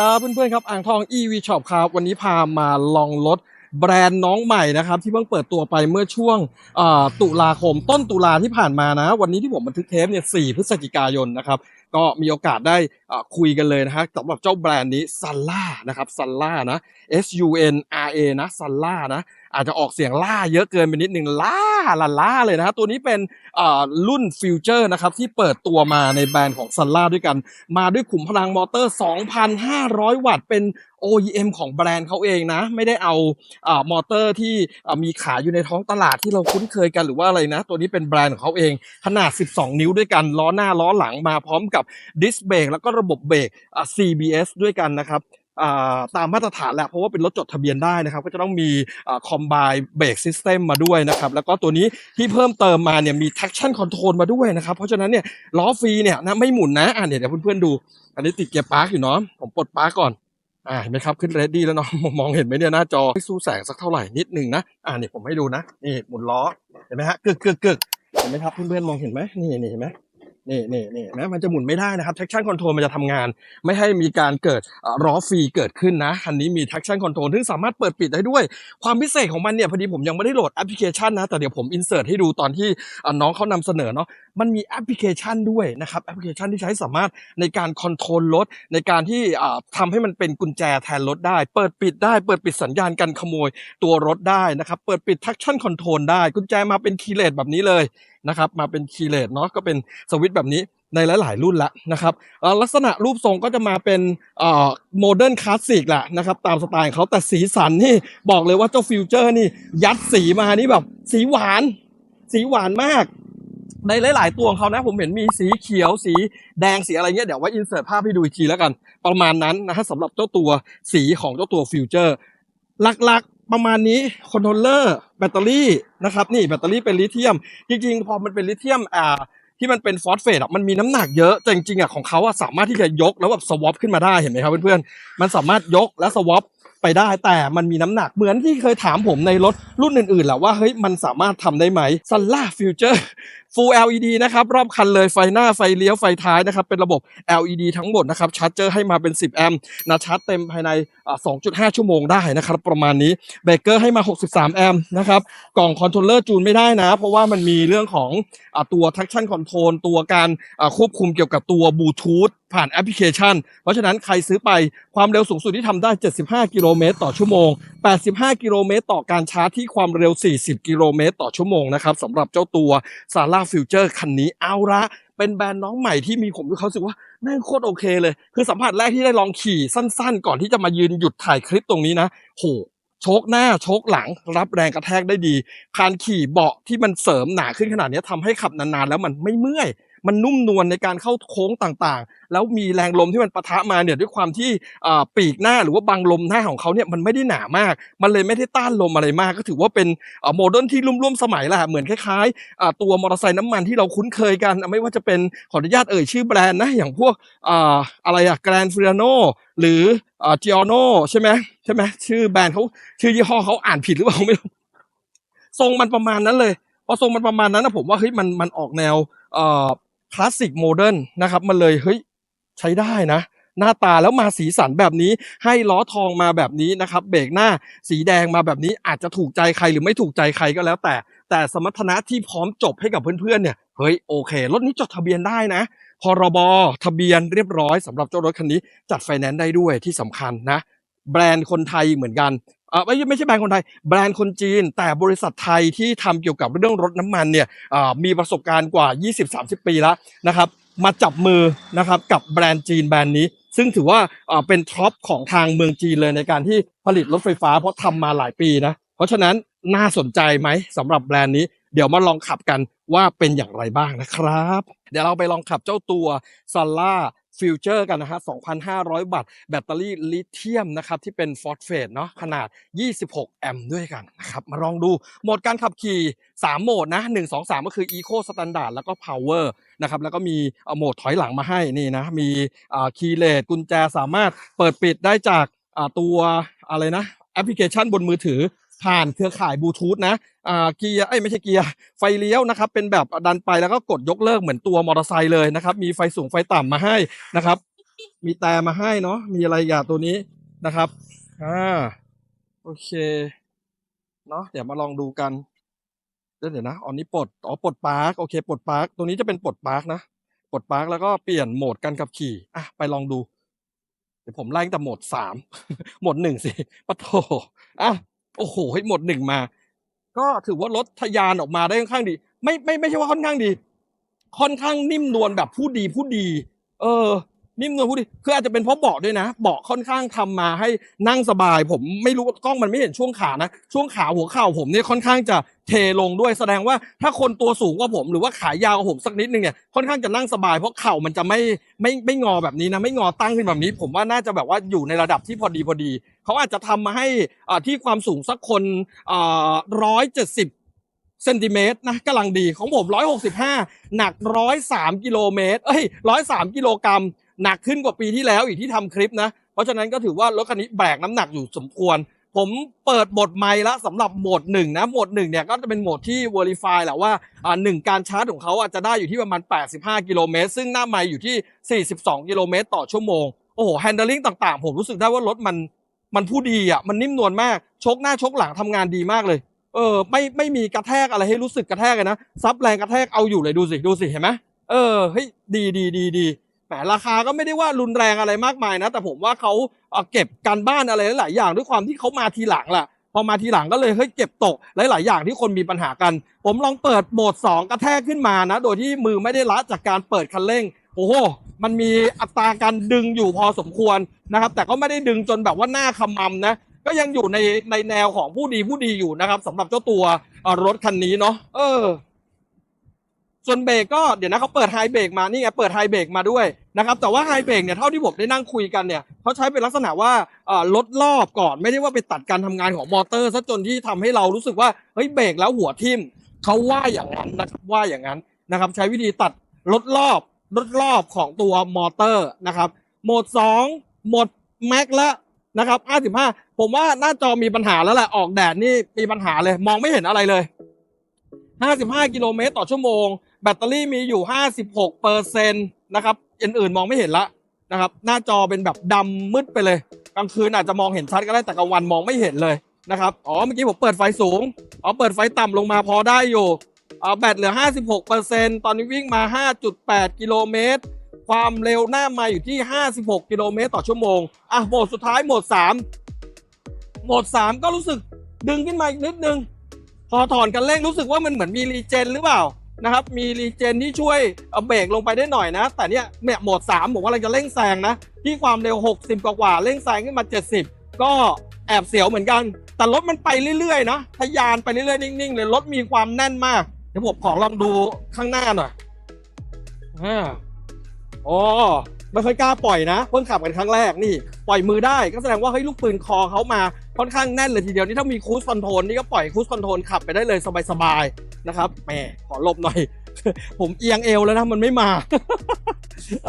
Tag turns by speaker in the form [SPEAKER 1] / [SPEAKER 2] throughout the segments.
[SPEAKER 1] วัสดีครับเพื่อนๆครับอ่างทอง EV Shop ครับ วันนี้พามาลองรถแบรนด์น้องใหม่นะครับ ที่เพิ่งเปิดตัวไปเมื่อช่วงตุลาคมต้นตุลาที่ผ่านมานะ วันนี้ที่ผมบันทึกเทปเนี่ย 4 พฤศจิกายนนะครับ ก็มีโอกาสได้คุยกันเลยนะฮะสำหรับเจ้าแบรนด์นี้ซันล่านะครับซันล่านะ S U N R A นะซันล่านะ อาจจะออกเสียงล่าเยอะเกินไปนิดนึงล่าล่าล่าเลยนะฮะตัวนี้เป็นรุ่นฟิวเจอร์นะครับที่เปิดตัวมาในแบรนด์ของซันล่าด้วยกัน มาด้วยขุมพลังมอเตอร์ 2,500 วัตต์เป็น OEM ของแบรนด์เขาเองนะ ไม่ได้เอาอมอเตอร์ที่มีขายอยู่ในท้องตลาดที่เราคุ้นเคยกันหรือว่าอะไรนะ ตัวนี้เป็นแบรนด์ของเขาเอง ขนาด 12 นิ้วด้วยกัน ล้อหน้าล้อหลังมาพร้อมกับดิสเบรกแล้วก็ระบบเบรก CBS ด้วยกันนะครับ ตามมาตรฐานแหละเพราะว่าเป็นรถจดทะเบียนได้นะครับก็จะต้องมีคอมไบเบรกซิสเต็มมาด้วยนะครับแล้วก็ตัวนี้ที่เพิ่มเติมมาเนี่ยมี traction control มาด้วยนะครับเพราะฉะนั้นเนี่ยล้อฟรีเนี่ยนะไม่หมุนนะอ่าเดี๋ยวเพื่อนๆดู อันนี้ติดเกียร์ปาร์กอยู่เนาะผมปลดปาร์กก่อนอ่าเห็นไหมครับขึ้นเรดดี้แล้วเนาะมองเห็นไหมเนี่ยหน้าจอไม่สู้แสงสักเท่าไหร่นิดหนึ่งนะอ่านี่ผมให้ดูนะนี่หมุนล้อเห็นไหมฮะกึกกึกกึกเห็นไหมครับเพื่อนๆมองเห็นไหมนี่นี่เห็นไหม นี่นี่นี่เนะมมันจะหมุนไม่ได้นะครับ traction control มันจะทำงาน ไม่ให้มีการเกิดล้อฟรีเกิดขึ้นนะ คันนี้มี traction control ซึ่งสามารถเปิดปิดได้ด้วย ความพิเศษของมันเนี่ยพอดีผมยังไม่ได้โหลดแอปพลิเคชันนะ แต่เดี๋ยวผมอินเสิร์ตให้ดูตอนที่น้องเขานำเสนอเนาะมันมีแอปพลิเคชันด้วยนะครับแอปพลิเคชันที่ใช้สามารถในการคอนโทรลรถในการที่อ่าทำให้มันเป็นกุญแจแทนรถได้ เปิดปิดได้เปิดปิดสัญญาณการขโมยตัวรถได้นะครับ เปิดปิด traction control ได้กุญแจมาเป็นคีย์เลสแบบนี้เลยนะครับ มาเป็นคีย์เลสเนาะก็เป็นสวิตช์แบบนี้ในหลาย ๆ รุ่นละนะครับลักษณะรูปทรงก็จะมาเป็นโมเดิร์นคลาสสิกแหละนะครับตามสไตล์ของเขาแต่สีสันนี่บอกเลยว่าเจ้าฟิวเจอร์นี่ยัดสีมานี่แบบสีหวาน สีหวานมาก ในหลาย ๆ ตัวของเขานะ ผมเห็นมีสีเขียวสีแดงสีอะไรเงี้ยเดี๋ยวไว้อินเสิร์ตภาพให้ดูอีกทีแล้วกัน ประมาณนั้นนะฮะสำหรับเจ้าตัวสีของเจ้าตัวฟิวเจอร์หลัก ๆ ประมาณนี้คอนโทรลเลอร์แบตเตอรี่นะครับนี่แบตเตอรี่เป็นลิเธียม จริง ๆ พอมันเป็นลิเธียมอ่าที่มันเป็นฟอสเฟตอะมันมีน้ำหนักเยอะแต่จริงๆอะของเขาอะสามารถที่จะยกแล้วแบบสวอปขึ้นมาได้เห็นไหมครับเพื่อนๆมันสามารถยกและสวอป ไปได้แต่มันมีน้ำหนักเหมือนที่เคยถามผมในรถรุ่นอื่นๆแหละว่าเฮ้ยมันสามารถทำได้ไหมซันล่าฟิวเจอร์ Full LED นะครับ รอบคันเลยไฟหน้าไฟเลี้ยวไฟท้ายนะครับ เป็นระบบ LED ทั้งหมดนะครับชาร์จเจอร์ให้มาเป็น 10 แอมป์นะชาร์จเต็มภายใน 2.5 ชั่วโมงได้นะครับ ประมาณนี้เบรกเกอร์ให้มา 63 แอมป์นะครับกล่องคอนโทรลเลอร์จูนไม่ได้นะ เพราะว่ามันมีเรื่องของอตัว traction control ตัวการควบคุมเกี่ยวกับตัวบลูทูธผ่านแอปพลิเคชัน เพราะฉะนั้นใครซื้อไปความเร็วสูงสุดที่ทำได้ 75 กิโลเมตรต่อชั่วโมง 85 กิโลเมตรต่อการชาร์จที่ความเร็ว 40 กิโลเมตรต่อชั่วโมงนะครับสำหรับเจ้าตัว s a r a Future คันนี้เอาละ เป็นแบรนด์น้องใหม่ที่มีผมเขารู้สึกว่าแม่งโคตรโอเคเลย คือสัมผัสแรกที่ได้ลองขี่สั้นๆ ก่อนที่จะมายืนหยุดถ่ายคลิปตรงนี้นะโหโชกหน้าโชกหลัง รับแรงกระแทกได้ดีการขี่เบาะที่มันเสริมหนาขึ้นขนาดนี้ทำให้ขับนานๆ แล้วมันไม่เมื่อย มันนุ่มนวลในการเข้าโค้งต่างๆ แล้วมีแรงลมที่มันปะทะมาเนี่ยด้วยความที่ปีกหน้าหรือว่าบังลมหน้าของเขาเนี่ยมันไม่ได้หนามาก มันเลยไม่ได้ต้านลมอะไรมาก ก็ถือว่าเป็นโมเดิร์นที่ร่วมๆสมัยแหละเหมือนคล้ายๆตัวมอเตอร์ไซค์น้ำมันที่เราคุ้นเคยกัน ไม่ว่าจะเป็นขออนุญาตเอ่ยชื่อแบรนด์นะอย่างพวกอ่าอะไรอะแกรนฟิลโนหรือจิออโนใช่ไหมใช่ไหมชื่อแบรนด์เขาชื่อยี่ห้อเขาอ่านผิดหรือเปล่าไม่รู้ทรงมันประมาณนั้นเลยพอทรงมันประมาณนั้นนะผมว่าเฮ้ยมันมันออกแนวเอ่อ คลาสสิกโมเดิร์นนะครับมันเลยเฮ้ยใช้ได้นะ หน้าตาแล้วมาสีสันแบบนี้ให้ล้อทองมาแบบนี้นะครับเบรกหน้าสีแดงมาแบบนี้อาจจะถูกใจใครหรือไม่ถูกใจใครก็แล้วแต่ แต่สมรรถนะที่พร้อมจบให้กับเพื่อนๆเนี่ยเฮ้ยโอเครถนี้จดทะเบียนได้นะพรบทะเบียนเรียบร้อยสำหรับเจ้ารถคันนี้จัดไฟแนนซ์ได้ด้วยที่สำคัญนะ แบรนด์คนไทยเหมือนกัน ไม่ไม่ใช่แบรนด์คนไทย แบรนด์คนจีน แต่บริษัทไทยที่ทำเกี่ยวกับเรื่องรถน้ำมันเนี่ยอ่ามีประสบการณ์กว่า 20-30 ปีแล้วนะครับ มาจับมือนะครับกับแบรนด์จีนแบรนด์นี้ ซึ่งถือว่าอ่าเป็นท็อปของทางเมืองจีนเลยในการที่ผลิตรถไฟฟ้าเพราะทำมาหลายปีนะเพราะฉะนั้นน่าสนใจไหมสำหรับแบรนด์นี้เดี๋ยวมาลองขับกันว่าเป็นอย่างไรบ้างนะครับ เดี๋ยวเราไปลองขับเจ้าตัว s a l a ฟิวเจอร์กันนะฮะ 2,500 วัตต์ แบตเตอรี่ลิเธียมนะครับ ที่เป็นฟอสเฟตเนาะ ขนาด 26 แอมป์ด้วยกันนะครับ มาลองดู โหมดการขับขี่ 3 โหมดนะ 1 2 3 ก็คือ Eco Standard แล้วก็ Power นะครับ แล้วก็มีโหมดถอยหลังมาให้นี่นะ มีคีย์เลสกุญแจสามารถเปิดปิดได้จากตัวอะไรนะแอปพลิเคชันบนมือถือ ผ่านเครือข่ายบลูทูธนะอ่าเกียร์เอ้ไม่ใช่เกียร์ไฟเลี้ยวนะครับ เป็นแบบดันไปแล้วก็กดยกเลิกเหมือนตัวมอเตอร์ไซค์เลยนะครับ มีไฟสูงไฟต่ำมาให้นะครับ มีแต่มาให้เนาะมีอะไรอย่างตัวนี้นะครับอ่าโอเคเนาะเดี๋ยวมาลองดูกันเดี๋ยวนะอ๋อนี่ปลดอ๋อปลดปาร์กโอเคปลดปาร์กตรงนี้จะเป็นปลดปาร์กนะปลดปาร์กแล้วก็เปลี่ยนโหมดการขับขี่อะไปลองดู เดี๋ยวผมไล่ตั้งแต่โหมดสามโหมดหนึ่งสิปะโถอะ โอ้โหให้หมดหนึ่งมา ก็ถือว่ารถทะยานออกมาได้ค่อนข้างดี ไม่ไม่ไม่ใช่ว่าค่อนข้างดี ค่อนข้างนิ่มนวลแบบผู้ดีผู้ดี เออ นิ่มนวลผู้ดีคืออาจจะเป็นเพราะเบาะด้วยนะเบาะค่อนข้างทำมาให้นั่งสบาย ผมไม่รู้กล้องมันไม่เห็นช่วงขานะ ช่วงขาหัวเข่าผมเนี่ยค่อนข้างจะเทลงด้วยแสดงว่าถ้าคนตัวสูงกว่าผม หรือว่าขายาวกว่าผมสักนิดนึงเนี่ยค่อนข้างจะนั่งสบายเพราะเข่ามันจะไม่ไม่ไม่งอแบบนี้นะไม่งอตั้งขึ้นแบบนี้ ผมว่าน่าจะแบบว่าอยู่ในระดับที่พอดีพอดี เขาอาจจะทำมาให้อ่าที่ความสูงสักคนอ่าร้อยเจ็ดสิบเซนติเมตรนะกำลังดีของผม 165 หนัก 103 กิโลเมตร เอ้ย 103 กิโลกรัม หนักขึ้นกว่าปีที่แล้วอีกที่ทำคลิปนะ เพราะฉะนั้นก็ถือว่ารถคันนี้แบกน้ำหนักอยู่สมควร ผมเปิดบทไมล์แล้วสำหรับโหมดหนึ่งนะโหมดหนึ่งเนี่ยก็จะเป็นโหมดที่ Verify แหละว่าอ่าหนึ่งการชาร์จของเขาอาจจะได้อยู่ที่ประมาณ 85 กิโลเมตรซึ่งหน้าไมล์อยู่ที่ 42 กิโลเมตรต่อชั่วโมงโอ้โหแฮนด์ลิงต่างๆ ผมรู้สึกได้ว่ารถมันมันผู้ดีอะมันนิ่มนวลมากชกหน้าชกหลังทำงานดีมากเลยเออไม่ไม่มีกระแทกอะไรให้รู้สึกกระแทกเลยนะซับแรงกระแทกเอาอยู่เลยดูสิดูสิเห็นไหมเออเฮ้ยดีดีดีดี แหมราคาก็ไม่ได้ว่ารุนแรงอะไรมากมายนะ แต่ผมว่าเขาเก็บการบ้านอะไรหลายอย่างด้วยความที่เขามาทีหลังล่ะพอมาทีหลังก็เลยเฮ้ยเก็บตกหลาย ๆ อย่างที่คนมีปัญหากัน ผมลองเปิดโหมด 2 กระแทกขึ้นมานะ โดยที่มือไม่ได้ละจากการเปิดคันเร่ง โอ้โห มันมีอัตราการดึงอยู่พอสมควรนะครับ แต่ก็ไม่ได้ดึงจนแบบว่าหน้าขมำนะ ก็ยังอยู่ในในแนวของผู้ดีผู้ดีอยู่นะครับสำหรับเจ้าตัวรถคันนี้เนาะเออ ส่วนเบรกก็เดี๋ยวนะเขาเปิดไฮเบรกมานี่ไงเปิดไฮเบรกมาด้วยนะครับแต่ว่าไฮเบรกเนี่ยเท่าที่ผมได้นั่งคุยกันเนี่ยเขาใช้เป็นลักษณะว่าลดรอบก่อนไม่ได้ว่าไปตัดการทำงานของมอเตอร์ซะจนที่ทำให้เรารู้สึกว่าเฮ้ยเบรกแล้วหัวทิ่มเขาว่าอย่างนั้นนะครับว่าอย่างนั้นนะครับใช้วิธีตัดลดรอบลดรอบของตัวมอเตอร์นะครับโหมด 2 โหมดแม็กแล้วนะครับ55ผมว่าหน้าจอมีปัญหาแล้วแหละออกแดดนี่มีปัญหาเลย มองไม่เห็นอะไรเลย 55 กิโลเมตรต่อชั่วโมง แบตเตอรี่มีอยู่ 56เปอร์เซ็นต์นะครับอื่นๆมองไม่เห็นละนะครับหน้าจอเป็นแบบดำมืดไปเลย กลางคืนอาจจะมองเห็นชัดก็ได้แต่กลางวันมองไม่เห็นเลยนะครับอ๋อเมื่อกี้ผมเปิดไฟสูงอ๋อเปิดไฟต่ำลงมาพอได้อยู่อ๋อแบตเหลือ 56เปอร์เซ็นต์ตอนนี้วิ่งมา 5.8 กิโลเมตร ความเร็วหน้ามาอยู่ที่ 56 กิโลเมตรต่อชั่วโมง อะโหมดสุดท้ายโหมด 3 โหมด 3 ก็รู้สึกดึงขึ้นมาอีกนิดนึง พอถอนกันเร่งรู้สึกว่ามันเหมือนมีรีเจนหรือเปล่า นะครับ มีรีเจนที่ช่วยเอาเบรกลงไปได้หน่อยนะ แต่เนี้ยเนี่ยโหมด 3 ผมว่าเราจะเร่งแซงนะ ที่ความเร็ว 60กว่ากว่าๆเร่งแซงขึ้นมา 70 ก็แอบเสียวเหมือนกัน แต่รถมันไปเรื่อยๆนะทะยานไปเรื่อยๆ นิ่งๆ เลย รถมีความแน่นมาก เดี๋ยวผมขอลองดูข้างหน้าหน่อยอ่าอ๋อไม่ค่อยกล้าปล่อยนะ เพิ่งขับกันครั้งแรกนี่ ปล่อยมือได้ก็แสดงว่าเฮ้ยลูกปืนคอเขามา ค่อนข้างแน่นเลยทีเดียวนี่ถ้ามีคูสคอนโทรลนี่ก็ปล่อยคูสคอนโทรลขับไปได้เลยสบายๆนะครับแหมขอหลบหน่อย ผมเอียงเอวแล้วนะมันไม่มา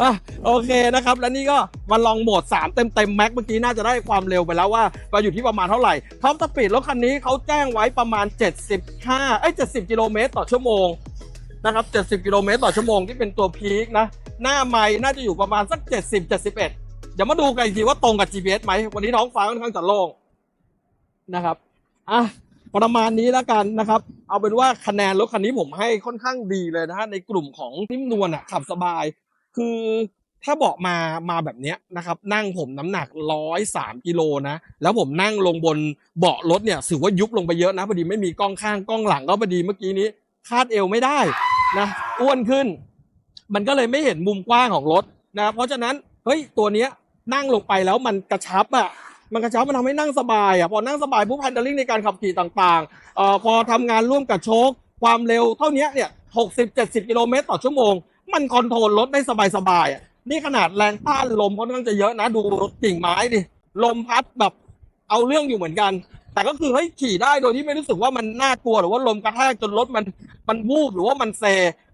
[SPEAKER 1] อะโอเคนะครับ แล้วนี่ก็มาลองโหมด 3 เต็มเต็มแม็กเมื่อกี้น่าจะได้ความเร็วไปแล้วว่าเราอยู่ที่ประมาณเท่าไหร่ท็อปสปีดรถคันนี้เขาแจ้งไว้ประมาณ 75เอ้ย70 กิโลเมตรต่อชั่วโมงนะครับ 70 กิโลเมตรต่อชั่วโมงที่เป็นตัวพีคนะ หน้าไม้น่าจะอยู่ประมาณสัก 70 71 เดี๋ยวมาดูกันอีกทีว่าตรงกับ GPS ไหม วันนี้ท้องฟ้าค่อนข้างจะโล่ง นะครับอะประมาณนี้แล้วกันนะครับ เอาเป็นว่าคะแนนรถคันนี้ผมให้ค่อนข้างดีเลยนะฮะในกลุ่มของนิ่มนวลอะขับสบาย คือถ้าเบาะมามาแบบเนี้ยนะครับ นั่งผมน้ำหนักร้อยสามกิโลนะแล้วผมนั่งลงบนเบาะรถเนี่ยถือว่ายุบลงไปเยอะนะพอดีไม่มีกล้องข้างกล้องหลังก็พอดีเมื่อกี้นี้ คาดเอวไม่ได้นะอ้วนขึ้น มันก็เลยไม่เห็นมุมกว้างของรถนะเพราะฉะนั้นเฮ้ยตัวเนี้ยนั่งลงไปแล้วมันกระชับอะ มันกระชับมันทำให้นั่งสบายอะพอนั่งสบายปุ๊บแฮนด์ลิงในการขับขี่ต่างๆเอ่อพอทำงานร่วมกับโชคความเร็วเท่านี้เนี่ยหกสิบเจ็ดสิบกิโลเมตรต่อชั่วโมง มันคอนโทรลรถได้สบายๆอะนี่ขนาดแรงต้านลมค่อนข้างจะเยอะนะ ดูกิ่งไม้ดิลมพัดแบบเอาเรื่องอยู่เหมือนกัน แต่ก็คือเฮ้ยขี่ได้โดยที่ไม่รู้สึกว่ามันน่ากลัวหรือว่าลมกระแทกจนรถมันมันวูบหรือว่ามันเซ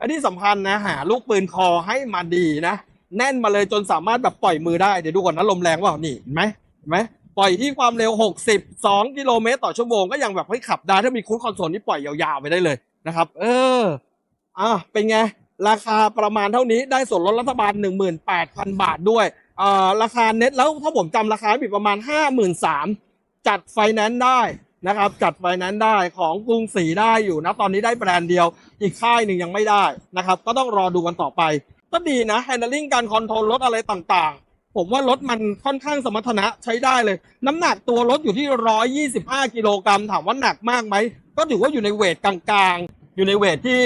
[SPEAKER 1] อันที่สำคัญนะหาลูกปืนคอให้มาดีนะ แน่นมาเลยจนสามารถแบบปล่อยมือได้ เดี๋ยวดูก่อนนะลมแรงว่านี่เห็นไหมเห็นไหม ปล่อยที่ความเร็ว 62 กิโลเมตรต่อชั่วโมงก็ยังแบบเฮ้ขับได้ถ้ามีคูดคอนโซลนี่ปล่อยยาวๆไปได้เลยนะครับ เอออะเป็นไง ราคาประมาณเท่านี้ได้ส่วนลดรัฐบาล 18,000 บาทด้วยเอ่อราคาเน็ตแล้วถ้าผมจำราคาไม่ผิดประมาณห้าหมื่นสามจัดไฟแนนซ์ได้นะครับจัดไฟแนนซ์ได้ของกรุงศรีได้อยู่นะตอนนี้ได้แบรนด์เดียว อีกค่ายหนึ่งยังไม่ได้นะครับ ก็ต้องรอดูกันต่อไป ก็ดีนะ handling การคอนโทรลรถอะไรต่างๆ ผมว่ารถมันค่อนข้างสมรรถนะใช้ได้เลย น้ำหนักตัวรถอยู่ที่ 125 กิโลกรัมถามว่าหนักมากไหม ก็ถือว่าอยู่ในเวทกลางๆ อยู่ในเวทที่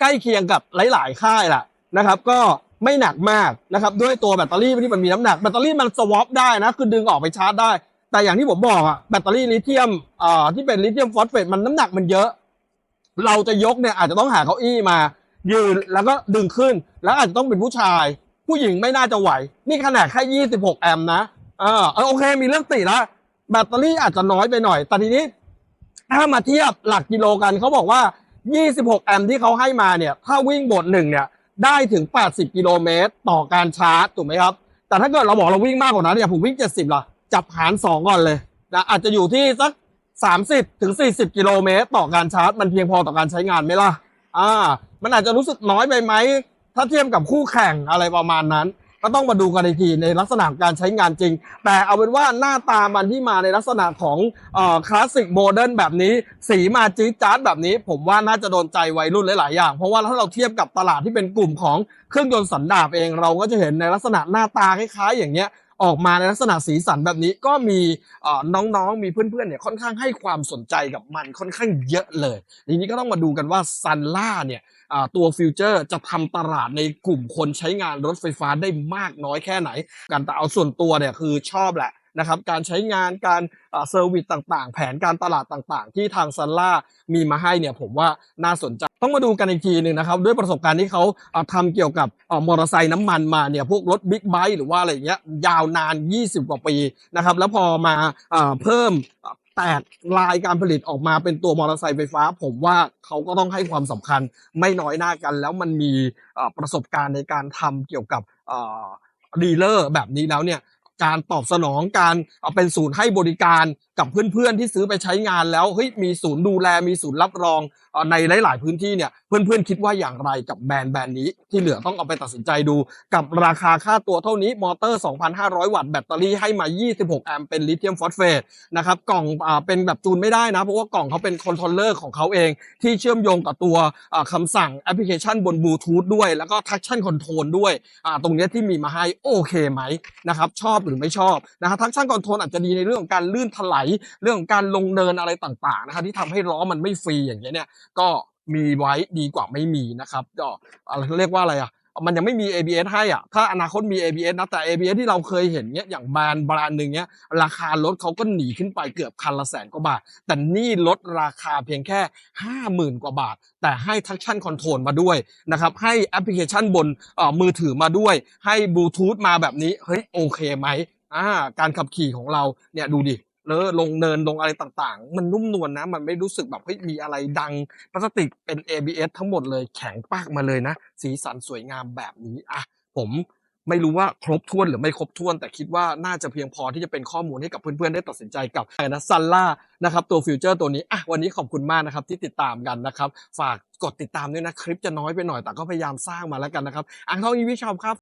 [SPEAKER 1] ใกล้เคียงกับหลายๆ ค่ายแหละนะครับ ก็ไม่หนักมากนะครับ ด้วยตัวแบตเตอรี่ที่มันมีน้ำหนักแบตเตอรี่มันสวอปได้นะ คือดึงออกไปชาร์จได้ แต่อย่างที่ผมบอกอะแบตเตอรี่ลิเธียมอ่าที่เป็นลิเธียมฟอสเฟตมันน้ำหนักมันเยอะ เราจะยกเนี่ยอาจจะต้องหาเก้าอี้มา ยืนแล้วก็ดึงขึ้นแล้วอาจจะต้องเป็นผู้ชาย ผู้หญิงไม่น่าจะไหว นี่ขนาดแค่ 26 แอมป์นะเออเออโอเค มีเรื่องติละแบตเตอรี่อาจจะน้อยไปหน่อย แต่ทีนี้ ถ้ามาเทียบหลักกิโลกันเขาบอกว่า 26 แอมป์ที่เขาให้มาเนี่ย ถ้าวิ่งบทหนึ่งเนี่ย ได้ถึง 80 กิโลเมตรต่อการชาร์จ ถูกไหมครับ แต่ถ้าเกิดเราบอกเราวิ่งมากกว่านั้นเนี่ยผมวิ่ง 70ล่ะ จับหาร 2 ก่อนเลยนะอาจจะอยู่ที่สัก 30ถึง40 กิโลเมตรต่อการชาร์จ มันเพียงพอต่อการใช้งานไหมล่ะ อ่า มันอาจจะรู้สึกน้อยไปไหม ถ้าเทียบกับคู่แข่งอะไรประมาณนั้น ก็ต้องมาดูกันอีกทีในลักษณะการใช้งานจริง แต่เอาเป็นว่าหน้าตามันที่มาในลักษณะของอคลาสสิกโมเดิร์นแบบนี้ สีมาจี๊ดจ๊าดแบบนี้ ผมว่าน่าจะโดนใจวัยรุ่นหลาย ๆ อย่าง เพราะว่าถ้าเราเทียบกับตลาดที่เป็นกลุ่มของเครื่องยนต์สันดาปเอง เราก็จะเห็นในลักษณะหน้าตาคล้าย ๆ อย่างเงี้ยออกมาในลักษณะสีสันแบบนี้ก็มีน้องๆ มีเพื่อนๆเนี่ยค่อนข้างให้ความสนใจกับมันค่อนข้างเยอะเลยทีนี้ก็ต้องมาดูกันว่าซันล่าเนี่ย ตัวฟิวเจอร์จะทำตลาดในกลุ่มคนใช้งานรถไฟฟ้าได้มากน้อยแค่ไหน การแต่เอาส่วนตัวเนี่ยคือชอบแหละนะครับการใช้งานการเซอร์วิสต่างๆ แผนการตลาดต่างๆ ที่ทางซันล่ามีมาให้เนี่ยผมว่าน่าสนใจ ต้องมาดูกันอีกทีหนึ่งนะครับ ด้วยประสบการณ์ที่เขาเอ่อทำเกี่ยวกับอมอเตอร์ไซค์น้ำมันมาเนี่ยพวกรถบิ๊กไบค์หรือว่าอะไรเงี้ยยาวนาน 20 กว่าปีนะครับแล้วพอมาเอ่อเพิ่ม แตกลายการผลิตออกมาเป็นตัวมอเตอร์ไซค์ไฟฟ้า ผมว่าเขาก็ต้องให้ความสำคัญไม่น้อยหน้ากัน แล้วมันมีประสบการณ์ในการทำเกี่ยวกับดีลเลอร์แบบนี้แล้วเนี่ย การตอบสนองการเอาเป็นศูนย์ให้บริการกับเพื่อนๆที่ซื้อไปใช้งานแล้วเฮ้ยมีศูนย์ดูแลมีศูนย์รับรองในหลาย ๆ พื้นที่เนี่ยเพื่อนๆคิดว่าอย่างไรกับแบรนด์แบรนด์นี้ที่เหลือต้องเอาไปตัดสินใจดู กับราคาค่าตัวเท่านี้มอเตอร์ 2,500 วัตต์แบตเตอรี่ให้มา 26 แอมป์เป็นลิเธียมฟอสเฟตนะครับกล่องอเป็นแบบจูนไม่ได้นะ เพราะว่ากล่องเขาเป็นคอนโทรลเลอร์ของเขาเอง ที่เชื่อมโยงกับตัวอ่าคำสั่งแอปพลิเคชันบนบลูทูธด้วย แล้วก็ทัชชั่นคอนโทรลด้วยตรงเนี้ยที่มีมาให้โอเคไหมนะครับชอบหรือไม่ชอบนะครับทักชั่นคอนโทรลอาจจะดีในเรื่องของการลื่นถลายเรื่องของการลงเนินอะไรต่างๆนะครับที่ทำให้ล้อมันไม่ฟรีอย่างเงี้ยเนี่ยก็มีไว้ดีกว่าไม่มีนะครับก็อะไรเขาเรียกว่าอะไรอะ มันยังไม่มี ABS ให้อะ ถ้าอนาคตมี ABS นะแต่ ABS ที่เราเคยเห็นเนี้ยอย่างแบรนด์แบรนด์หนึ่งเนี้ยราคารถเขาก็หนีขึ้นไปเกือบคันละแสนกว่าบาท แต่นี่ลดราคาเพียงแค่ 50,000 กว่าบาท แต่ให้ traction control มาด้วยนะครับ ให้แอปพลิเคชันบนมือถือมาด้วย ให้บลูทูธมาแบบนี้ เฮ้ยโอเคไหมอ่าการขับขี่ของเราเนี่ยดูดิ เลอลงเนินลงอะไรต่างๆ มันนุ่มนวลนะ มันไม่รู้สึกแบบเฮ้ยมีอะไรดังพลาสติกเป็น ABS ทั้งหมดเลยแข็งปากมาเลยนะ สีสันสวยงามแบบนี้อะผมไม่รู้ว่าครบถ้วนหรือไม่ครบถ้วน แต่คิดว่าน่าจะเพียงพอที่จะเป็นข้อมูลให้กับเพื่อนๆ ได้ตัดสินใจกับนะซันล่านะครับตัวฟิวเจอร์ตัวนี้อะวันนี้ขอบคุณมากนะครับที่ติดตามกันนะครับ ฝากกดติดตามด้วยนะ คลิปจะน้อยไปหน่อยแต่ก็พยายามสร้างมาแล้วกันนะครับอ่างทองอีวิชอปครับ